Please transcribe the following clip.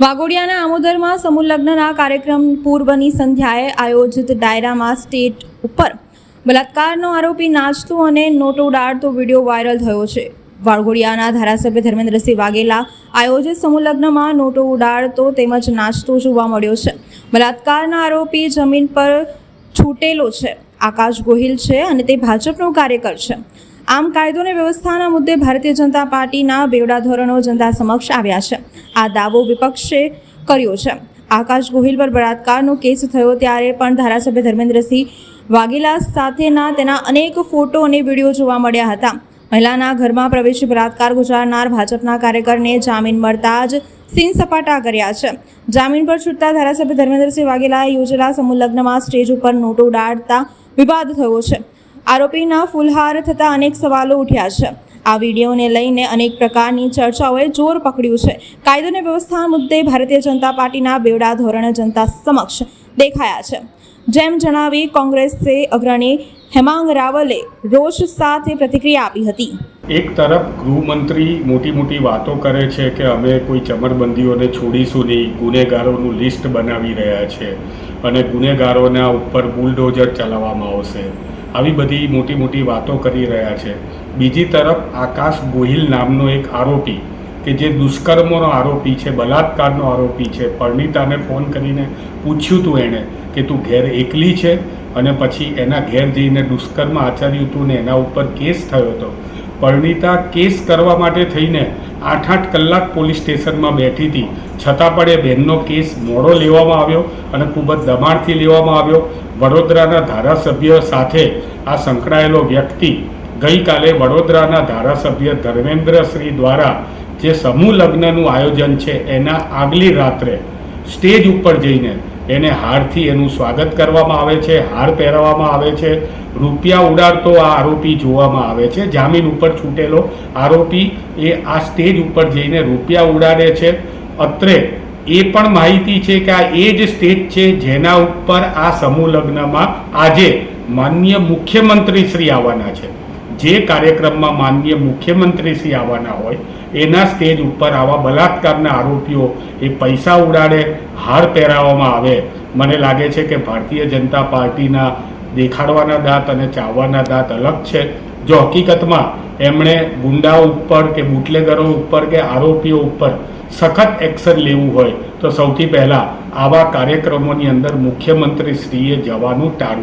વાઘોડિયાના આમોદરમાં સમૂહ લગ્નના કાર્યક્રમ પૂર્વની સંધ્યાએ આયોજિત ડાયરામાં સ્ટેટ ઉપર બલાત્કારનો આરોપી નાચતો અને નોટો ઉડાડતો વીડિયો વાયરલ થયો છે. વાઘોડિયાના ધારાસભ્ય ધર્મેન્દ્રસિંહ વાઘેલા આયોજિત સમૂહ લગ્નમાં નોટો ઉડાડતો તેમજ નાચતો જોવા મળ્યો છે. બલાત્કારના આરોપી જમીન પર છૂટેલો છે. આકાશ ગોહિલ છે અને તે ભાજપનો કાર્યકર છે. આમ કાયદો અને વ્યવસ્થાના મુદ્દે ભારતીય જનતા પાર્ટીના બેવડા ધોરણો જનતા સમક્ષ આવ્યા છે. આ દાવો વિપક્ષે કર્યો છે. આકાશ ગોહિલ પર બળાત્કારનો કેસ થયો ત્યારે પણ ધારાસભ્ય ધર્મેન્દ્રસિંહ વાઘેલા સાથેના તેના અનેક ફોટો અને વીડિયો જોવા મળ્યા હતા. મહિલાના ઘરમાં પ્રવેશી બળાત્કાર ગુજારનાર ભાજપના કાર્યકરને જામીન મળતા જ સીન સપાટા કર્યા છે. જામીન પર છૂટતા ધારાસભ્ય ધર્મેન્દ્રસિંહ વાઘેલાએ યોજેલા સમૂહ લગ્નમાં સ્ટેજ ઉપર નોટો ઉડાડતા વિવાદ થયો છે. આરોપીના ફૂલહાર થતા અનેક સવાલો ઉઠ્યા છે. આ વિડીયોને લઈને અનેક પ્રકારની ચર્ચાઓએ જોર પકડ્યું છે. કાયદો અને વ્યવસ્થા મુદ્દે ભારતીય જનતા પાર્ટીના બેવડા ધોરણે જનતા સમક્ષ દેખાયા છે. જેમ જણાવી કોંગ્રેસે અગ્રણી હેમાંગ રાવલે રોષ સાથે પ્રતિક્રિયા આપી હતી. એક તરફ ગૃહમંત્રી મોટી મોટી વાતો કરે છે કે અમે કોઈ ચમરબંધીઓને છોડીશું નહીં, ગુનેગારોનું લિસ્ટ બનાવી રહ્યા છે અને ગુનેગારોના ઉપર બુલડોઝર ચલાવવામાં આવશે. આવી બધી મોટી મોટી વાતો કરી રહ્યા છે. બીજી તરફ આકાશ ગોહિલ નામનો એક આરોપી, કે જે દુષ્કર્મોનો આરોપી છે, બલાત્કારનો આરોપી છે, પરણિતાને ફોન કરીને પૂછ્યું હતું એણે કે તું ઘેર એકલી છે? અને પછી એના ઘેર જઈને દુષ્કર્મ આચર્યું હતું ને એના ઉપર કેસ થયો હતો પરણિતા કેસ કરવા માટે થઈને આઠ આઠ કલાક પોલીસ સ્ટેશનમાં બેઠી હતી. છતાં પણ એ બહેનનો કેસ મોડો લેવામાં આવ્યો અને ખૂબ જ દબાણથી લેવામાં આવ્યો. વડોદરાના ધારાસભ્ય સાથે આ સંકળાયેલો વ્યક્તિ ગઈકાલે વડોદરાના ધારાસભ્ય ધર્મેન્દ્રશ્રી દ્વારા જે સમૂહ લગ્નનું આયોજન છે, એના આગલી રાત્રે સ્ટેજ ઉપર જઈને એને હારથી એનું સ્વાગત કરવામાં આવે છે, હાર પહેરાવવામાં આવે છે. રૂપિયા ઉડાડતો આ આરોપી જોવામાં આવે છે. જામીન ઉપર છૂટેલો આરોપી એ આ સ્ટેજ ઉપર જઈને રૂપિયા ઉડાડે છે. અત્રે એ પણ માહિતી છે કે આ એ જ સ્ટેજ છે જેના ઉપર આ સમૂહ લગ્નમાં આજે માનનીય મુખ્યમંત્રી શ્રી આવવાના છે. જે કાર્યક્રમમાં માનનીય મુખ્યમંત્રી શ્રી આવવાના હોય એના સ્ટેજ ઉપર આવા બલાત્કારના આરોપીઓ એ પૈસા ઉડાડે હાર પહેરાવવામાં આવે. મને લાગે છે કે ભારતીય જનતા પાર્ટીના દેખાડવાના દાંત અને ચાવવાના દાંત અલગ છે. જો હકીકતમાં એમણે ગુંડાઓ ઉપર કે બુટલેગરો ઉપર કે આરોપીઓ ઉપર સખત એક્શન લેવું હોય, તો સૌથી પહેલાં આવા કાર્યક્રમોની અંદર મુખ્યમંત્રી શ્રીએ જવાનું ટાળવું